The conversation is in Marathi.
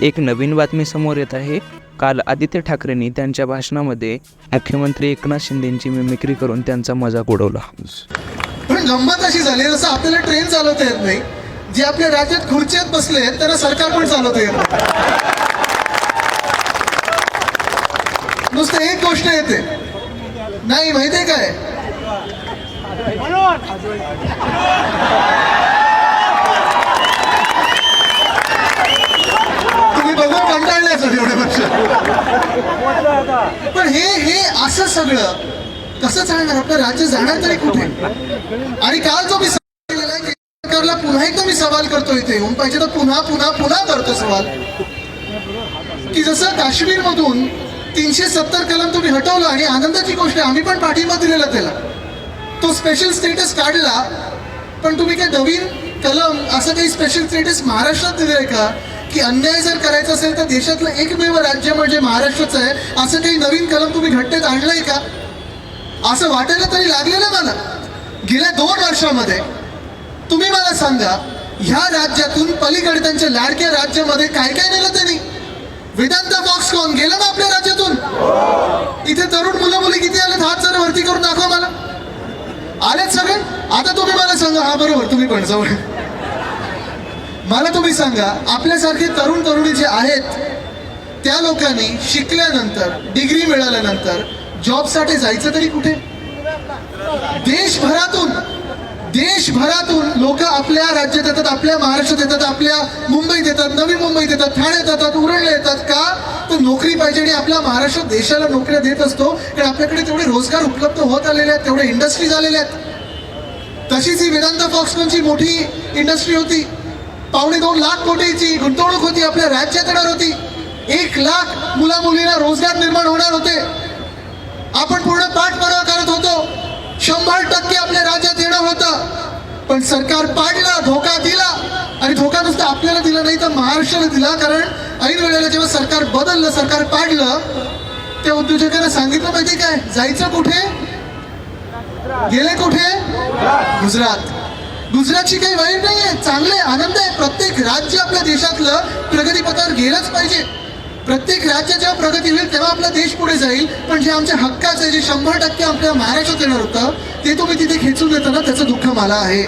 एक नवीन बातमी समोर येत आहे. काल आदित्य ठाकरेंनी त्यांच्या भाषणामध्ये मुख्यमंत्री एकनाथ शिंदेची मिमिक्री करून त्यांचा मजाक उडवला. पण गंमत अशी झाली जसं आपल्याला ट्रेन चालवता येत नाही. जे आपल्या राज्यात खुर्च्यात बसले आहेत त्यांना सरकार पण चालवता येत नाही. नुसतं एक गोष्ट येते. नाही माहितीये काय तुम्ही बघून कंटाळले असेल एवढे वर्ष पण हे हे असं सगळं कसं चालणार आपलं राज्य जाणार तरी कुठे? आणि काल जो मी सरकारला पुन्हा एकदा मी सवाल करतो इथे येऊन पाहिजे तर पुन्हा पुन्हा पुन्हा करतो सवाल. की जसं काश्मीर मधून तीनशे सत्तर कलम तुम्ही हटवला आणि आनंदाची गोष्ट आहे आम्ही पण पाठिंबा दिलेला त्याला. तो स्पेशल स्टेटस काढला पण तुम्ही काय नवीन कलम असं काही स्पेशल स्टेटस महाराष्ट्रात दिले का? की अन्याय जर करायचा असेल तर देशातलं एकमेव राज्य म्हणजे महाराष्ट्रच आहे. असं काही नवीन कलम तुम्ही घटनेत आणलंय का? असं वाटायला तरी लागलेलं मला. गेल्या दोन वर्षामध्ये तुम्ही मला सांगा ह्या राज्यातून पलीकडे त्यांच्या लाडक्या राज्यामध्ये काय काय नेलं त्यांनी? वेदांत फॉक्सकॉन गेलं ना आपल्या राज्यातून? इथे तरुण मुलं मुली किती आले हात जर वरती करून दाखवा मला. आलेत सगळे? आता तुम्ही मला सांगा हा बरोबर तुम्ही पण जाऊ मला तुम्ही सांगा आपल्यासारखे तरुण तरुणी जे आहेत त्या लोकांनी शिकल्यानंतर डिग्री मिळाल्यानंतर जॉबसाठी जायचं तरी कुठे? देशभरातून देशभरातून लोक आपल्या राज्यात येतात आपल्या महाराष्ट्रात येतात आपल्या मुंबईत येतात नवी मुंबईत येतात ठाण्यात येतात उरणला येतात का? तर नोकरी पाहिजे आणि आपल्या महाराष्ट्र देशाला नोकऱ्या देत असतो कारण आपल्याकडे तेवढे रोजगार उपलब्ध होत आलेले आहेत तेवढे इंडस्ट्रीज आलेल्या आहेत. तशीच ही वेदांत फॉक्सकॉनची मोठी इंडस्ट्री होती. पावणे दोन लाख कोटीची गुंतवणूक होती आपल्या राज्यात येणार होती. एक लाख मुला मुलींना रोजगार निर्माण होणार होते. आपण पूर्ण पाठपुरावा करत होतो. शंभर टक्के आपल्या राज्यात येणं होतं. पण सरकार पाडला धोका दिला. आणि धोका नुसता आपल्याला दिला नाही तर महाराष्ट्राला दिला. कारण ऐन वेळेला जेव्हा सरकार बदललं सरकार पाडलं त्या उद्योजकांना सांगितलं पाहिजे काय? जायचं कुठे? गेले कुठे? गुजरात. गुजरातची काही वाईट नाही आहे चांगले आनंद आहे. प्रत्येक राज्य आपल्या देशातलं प्रगतीपथावर गेलंच पाहिजे. प्रत्येक राज्य जेव्हा प्रगती होईल तेव्हा आपला देश पुढे जाईल. पण जे आमच्या हक्काचं आहे जे शंभर टक्के आपल्या महाराष्ट्रात येणार होतं ते तुम्ही तिथे खेचून देताना त्याचं दुःख मला आहे.